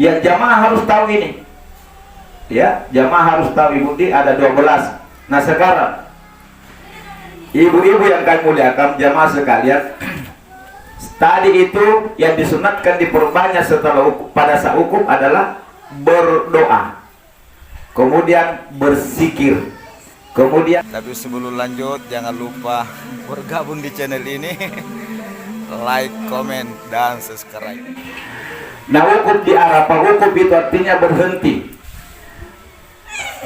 Ya jamaah harus tahu ini. Ya, jamaah harus tahu Ibu Di ada 12. Nah sekarang Ibu-ibu yang kami muliakan jamaah sekalian Tadi itu yang disunatkan diperbanyak setelah hukum, pada saat hukum adalah berdoa Kemudian bersikir Kemudian Tapi sebelum lanjut jangan lupa bergabung di channel ini like, comment, dan subscribe. Nah wukuf di Arafah wukuf itu artinya berhenti.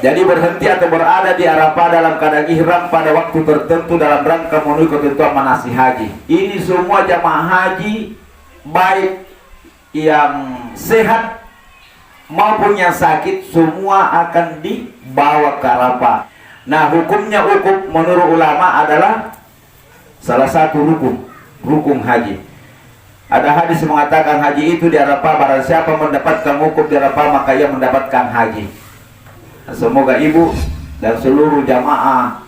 Jadi berhenti atau berada di Arafah dalam keadaan ihram pada waktu tertentu dalam rangka memenuhi ketentuan manasik haji. Ini semua jamaah haji baik yang sehat maupun yang sakit semua akan dibawa ke Arafah. Nah hukumnya wukuf menurut ulama adalah salah satu rukun rukun haji. Ada hadis mengatakan haji itu di Arafah barang siapa mendapatkan wukuf di Arafah maka ia mendapatkan haji. Semoga ibu dan seluruh jamaah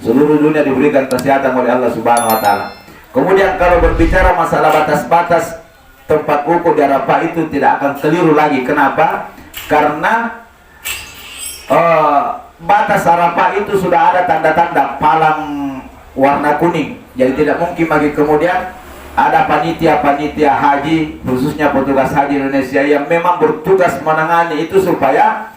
seluruh dunia diberikan kesehatan oleh Allah Subhanahu wa taala. Kemudian kalau berbicara masalah batas-batas tempat wukuf di Arafah itu tidak akan keliru lagi. Kenapa? Karena uh, batas Arafah itu sudah ada tanda-tanda palang warna kuning jadi tidak mungkin bagi kemudian ada panitia-panitia haji khususnya petugas haji Indonesia yang memang bertugas menangani itu supaya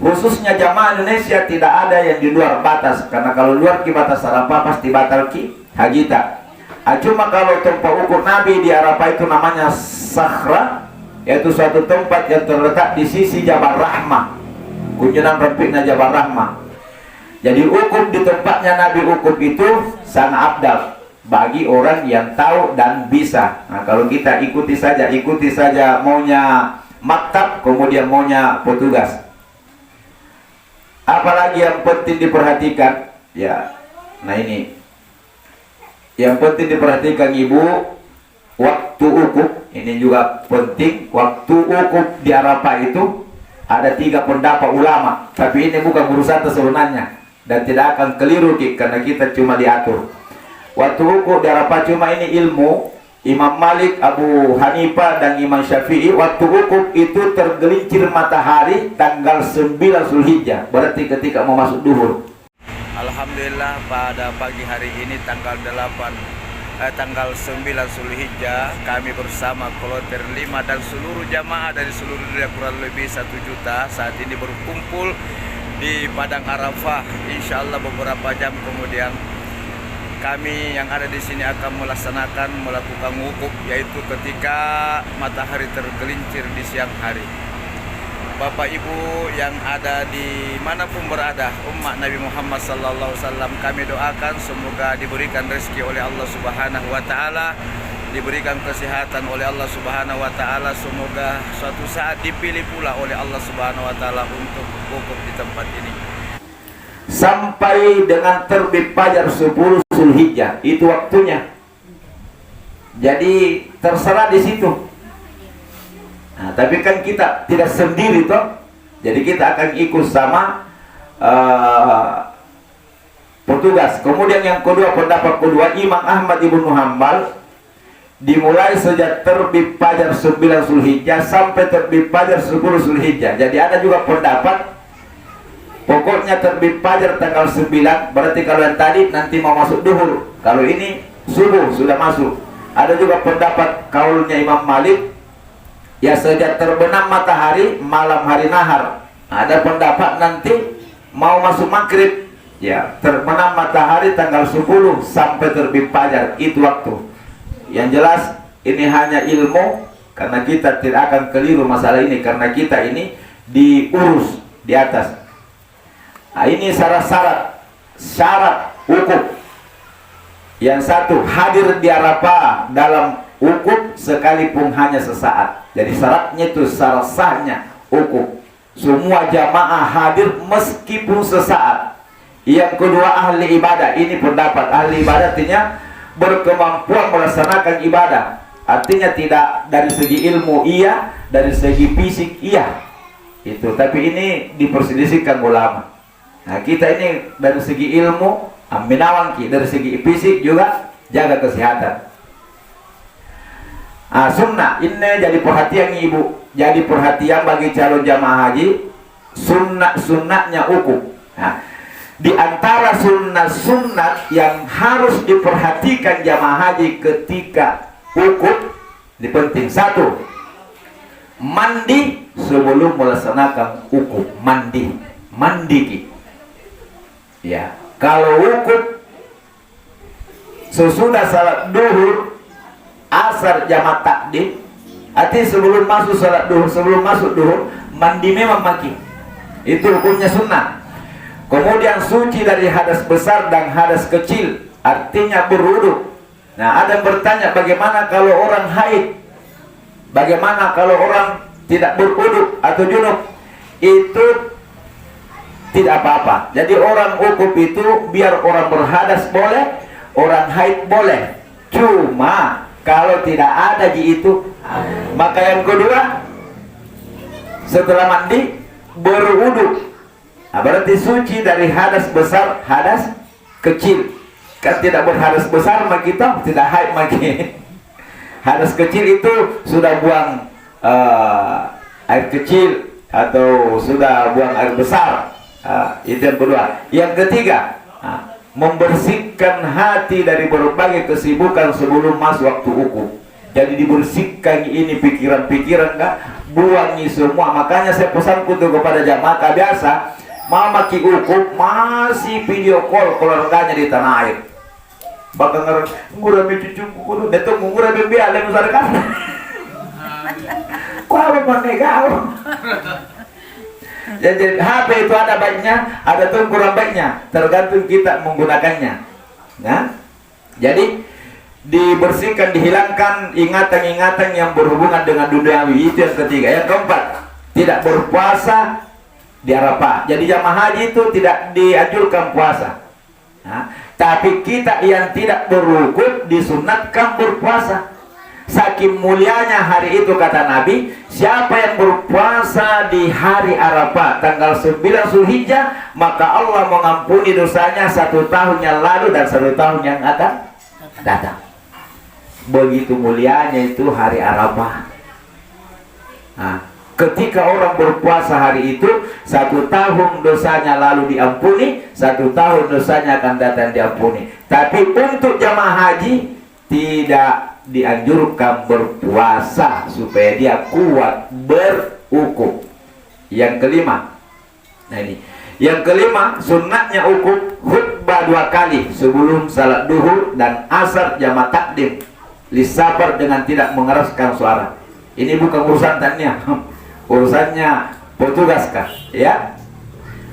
khususnya jamaah Indonesia tidak ada yang di luar batas. Karena kalau luar ki batas Arafah pasti batal ki haji tak. Ah, cuma kalau tempat ukur Nabi di Arafah itu namanya Sakhra yaitu suatu tempat yang terletak di sisi Jabal Rahmah. Kunjungan rempiknya Jabal Rahmah. Jadi hukum di tempatnya Nabi hukum itu sangat abdal bagi orang yang tahu dan bisa. Nah, kalau kita ikuti saja, ikuti saja maunya maktab, kemudian maunya petugas. Apalagi yang penting diperhatikan, ya. Nah ini, yang penting diperhatikan ibu, waktu ukuf ini juga penting. Waktu ukuf di Arafah itu ada tiga pendapat ulama, tapi ini bukan urusan sebenarnya dan tidak akan keliru karena kita cuma diatur waktu hukum di Arafah cuma ini ilmu Imam Malik, Abu Hanifah dan Imam Syafi'i waktu hukum itu tergelincir matahari tanggal 9 Zulhijjah berarti ketika mau masuk duhur Alhamdulillah pada pagi hari ini tanggal 8 eh, tanggal 9 Zulhijjah kami bersama kloter 5 dan seluruh jamaah dari seluruh dunia kurang lebih 1 juta saat ini berkumpul di Padang Arafah. Insya Allah beberapa jam kemudian kami yang ada di sini akan melaksanakan melakukan wukuf yaitu ketika matahari tergelincir di siang hari. Bapak Ibu yang ada di mana pun berada, umat Nabi Muhammad sallallahu wasallam kami doakan semoga diberikan rezeki oleh Allah Subhanahu wa taala diberikan kesehatan oleh Allah Subhanahu wa taala semoga suatu saat dipilih pula oleh Allah Subhanahu wa taala untuk wukuf di tempat ini sampai dengan terbit fajar 10 Zulhijjah itu waktunya. Jadi terserah di situ. Nah, tapi kan kita tidak sendiri toh. Jadi kita akan ikut sama uh, petugas. Kemudian yang kedua pendapat kedua Imam Ahmad Ibnu Hambal dimulai sejak terbit fajar 9 Zulhijjah sampai terbit fajar 10 Zulhijjah. Jadi ada juga pendapat pokoknya terbit fajar tanggal 9 berarti kalau yang tadi nanti mau masuk duhur. Kalau ini subuh sudah masuk. Ada juga pendapat kaulnya Imam Malik ya sejak terbenam matahari malam hari nahar. Ada pendapat nanti mau masuk maghrib ya terbenam matahari tanggal 10 sampai terbit fajar itu waktu yang jelas ini hanya ilmu karena kita tidak akan keliru masalah ini karena kita ini diurus di atas. Nah, ini syarat-syarat syarat hukum. Yang satu hadir di Arafah dalam hukum sekalipun hanya sesaat. Jadi syaratnya itu syarat sahnya hukum. Semua jamaah hadir meskipun sesaat. Yang kedua ahli ibadah. Ini pendapat ahli ibadah artinya berkemampuan melaksanakan ibadah artinya tidak dari segi ilmu iya dari segi fisik iya itu tapi ini diperselisihkan ulama nah kita ini dari segi ilmu aminawan ki dari segi fisik juga jaga kesehatan ah sunnah ini jadi perhatian ibu jadi perhatian bagi calon jamaah haji sunnah-sunnahnya ukuf. Nah, di antara sunnah-sunnah yang harus diperhatikan jamaah haji ketika ukuf, ini penting satu, mandi sebelum melaksanakan ukuf, mandi, mandi. Ki. Ya, kalau ukuf sesudah salat duhur, asar jamaah takdim, arti sebelum masuk salat duhur, sebelum masuk duhur, mandi memang maki. Itu hukumnya sunnah. Kemudian suci dari hadas besar dan hadas kecil, artinya berwudu. Nah, ada yang bertanya bagaimana kalau orang haid? Bagaimana kalau orang tidak berwudu atau junub? Itu tidak apa-apa. Jadi orang ukuf itu biar orang berhadas boleh, orang haid boleh. Cuma kalau tidak ada di itu, maka yang kedua setelah mandi berwudu. Nah, berarti suci dari hadas besar, hadas kecil. Kan tidak berhadas besar maka kita tidak haid lagi. hadas kecil itu sudah buang uh, air kecil atau sudah buang air besar. Uh, itu yang kedua. Yang ketiga, uh, membersihkan hati dari berbagai kesibukan sebelum masuk waktu hukum. Jadi dibersihkan ini pikiran-pikiran enggak buangi semua. Makanya saya pesan untuk kepada jamaah biasa, mama ki hukum masih video call keluarganya di tanah air. Bakal ngurah cucu kudu detok ngurah bembe ale besar kan. Kau apa menegak? Jadi HP itu ada baiknya, ada tuh kurang baiknya, tergantung kita menggunakannya. Nah, jadi dibersihkan, dihilangkan ingatan-ingatan yang berhubungan dengan duniawi itu yang ketiga. Yang keempat, tidak berpuasa di Arafah. Jadi jamaah haji itu tidak dianjurkan puasa. Nah, tapi kita yang tidak berukut disunatkan berpuasa. Saking mulianya hari itu kata Nabi, siapa yang berpuasa di hari Arafah tanggal 9 Zulhijjah, maka Allah mengampuni dosanya satu tahun yang lalu dan satu tahun yang akan datang. Begitu mulianya itu hari Arafah. Nah, ketika orang berpuasa hari itu, satu tahun dosanya lalu diampuni, satu tahun dosanya akan datang diampuni. Tapi untuk jamaah haji tidak dianjurkan berpuasa supaya dia kuat berukup. Yang kelima, nah ini, yang kelima sunnahnya ukuf khutbah dua kali sebelum salat duhur dan asar jamaah takdim lisafar dengan tidak mengeraskan suara. Ini bukan urusan tanya, urusannya petugas kah? Ya,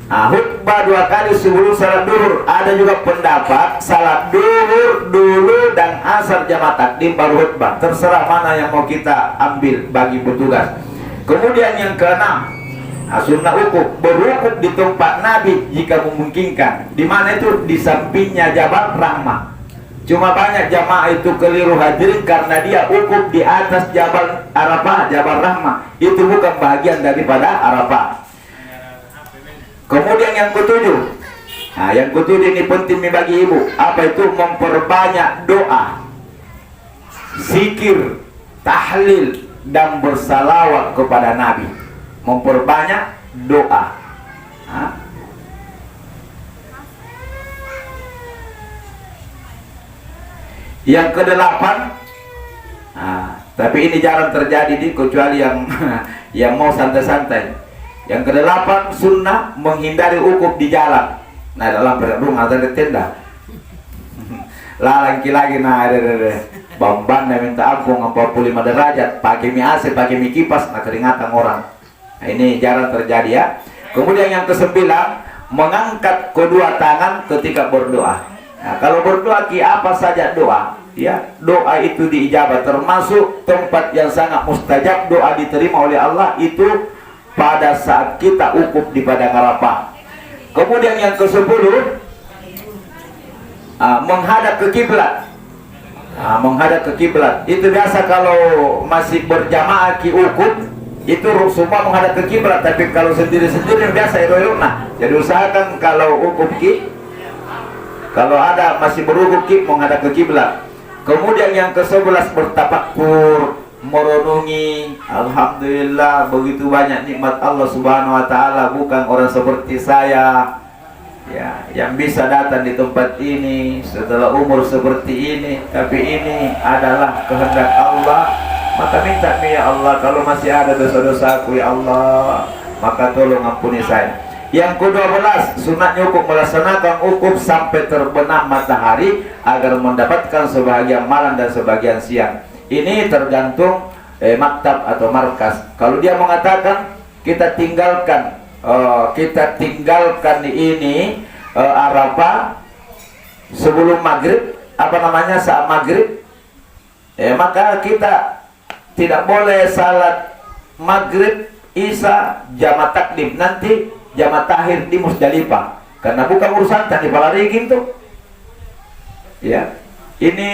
Nah, khutbah dua kali sebelum salat duhur. Ada juga pendapat salat duhur dulu dan asar jamaah takdim baru khutbah. Terserah mana yang mau kita ambil bagi petugas. Kemudian yang keenam, nah, sunnah ukuf berukuf di tempat Nabi jika memungkinkan. Di mana itu di sampingnya Jabal Rahmah. Cuma banyak jamaah itu keliru hadirin karena dia ukuf di atas Jabal Arafah, Jabal Rahmah. Itu bukan bagian daripada Arafah. Kemudian yang ketujuh, nah yang ketujuh ini penting bagi ibu. Apa itu memperbanyak doa, zikir, tahlil dan bersalawat kepada Nabi. Memperbanyak doa. Nah. Yang kedelapan, nah, tapi ini jarang terjadi di kecuali yang yang mau santai-santai yang kedelapan sunnah menghindari ukuf di jalan. Nah dalam rumah ada tenda. Lalang lagi nah ada ada bamban yang minta ampun 45 derajat pakai mie AC pakai mie kipas nah keringatan orang. Ini jarang terjadi ya. Kemudian yang kesembilan mengangkat kedua tangan ketika berdoa. Nah, kalau berdoa ki apa saja doa, ya doa itu diijabah termasuk tempat yang sangat mustajab doa diterima oleh Allah itu pada saat kita ukuf di padang Arafah. Kemudian yang ke-10 uh, menghadap ke kiblat. Uh, menghadap ke kiblat. Itu biasa kalau masih berjamaah ki ukuf itu semua menghadap ke kiblat, tapi kalau sendiri-sendiri biasa itu nah. Jadi usahakan kalau ukuf ki kalau ada masih berukuf ki menghadap ke kiblat. Kemudian yang ke-11 bertapakur merenungi. Alhamdulillah begitu banyak nikmat Allah subhanahu wa ta'ala bukan orang seperti saya ya yang bisa datang di tempat ini setelah umur seperti ini. Tapi ini adalah kehendak Allah. Maka minta ya Allah kalau masih ada dosa-dosaku ya Allah maka tolong ampuni saya. Yang ke-12 sunatnya hukum melaksanakan hukum sampai terbenam matahari agar mendapatkan sebagian malam dan sebagian siang ini tergantung eh, maktab atau markas. Kalau dia mengatakan kita tinggalkan eh, kita tinggalkan ini eh, Arafah sebelum maghrib apa namanya saat maghrib eh, maka kita tidak boleh salat maghrib isya jamaah takdim nanti jamaah takhir di Musdalifah. Karena bukan urusan tadi palari gitu ya. Ini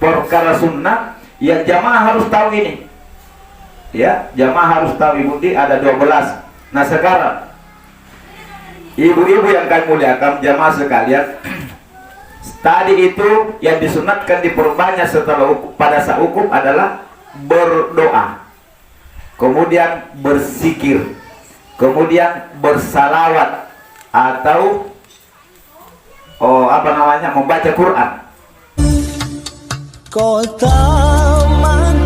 perkara sunnah yang jamaah harus tahu ini. Ya jamaah harus tahu ibu di ada 12 nah sekarang ibu-ibu yang kami muliakan jamaah sekalian tadi itu yang disunatkan diperbanyak setelah hukum, pada saat hukum adalah berdoa. Kemudian bersikir. Kemudian bersalawat. Atau oh apa namanya membaca Quran có ta mang